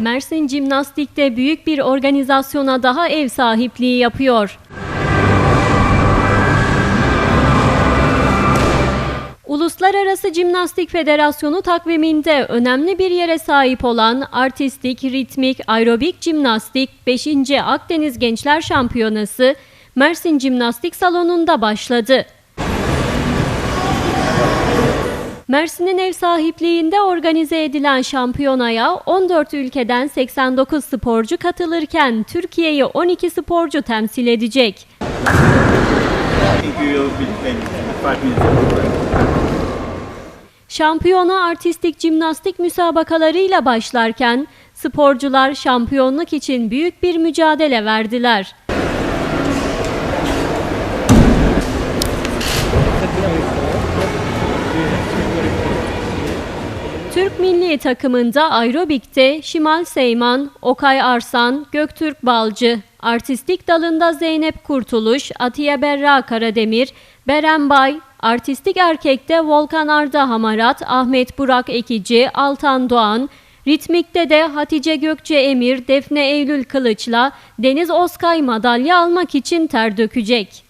Mersin Cimnastik'te büyük bir organizasyona daha ev sahipliği yapıyor. Uluslararası Cimnastik Federasyonu takviminde önemli bir yere sahip olan artistik, ritmik, aerobik cimnastik 5. Akdeniz Gençler Şampiyonası Mersin Cimnastik Salonu'nda başladı. Mersin'in ev sahipliğinde organize edilen şampiyonaya 14 ülkeden 89 sporcu katılırken Türkiye'yi 12 sporcu temsil edecek. Şampiyona artistik jimnastik müsabakalarıyla başlarken sporcular şampiyonluk için büyük bir mücadele verdiler. Türk milli takımında aerobikte Şimal Seyman, Okay Arsan, Göktürk Balcı, artistik dalında Zeynep Kurtuluş, Atiye Berra Karademir, Beren Bay, artistik erkekte Volkan Arda Hamarat, Ahmet Burak Ekici, Altan Doğan, ritmikte de Hatice Gökçe Emir, Defne Eylül Kılıç'la Deniz Oskay madalya almak için ter dökecek.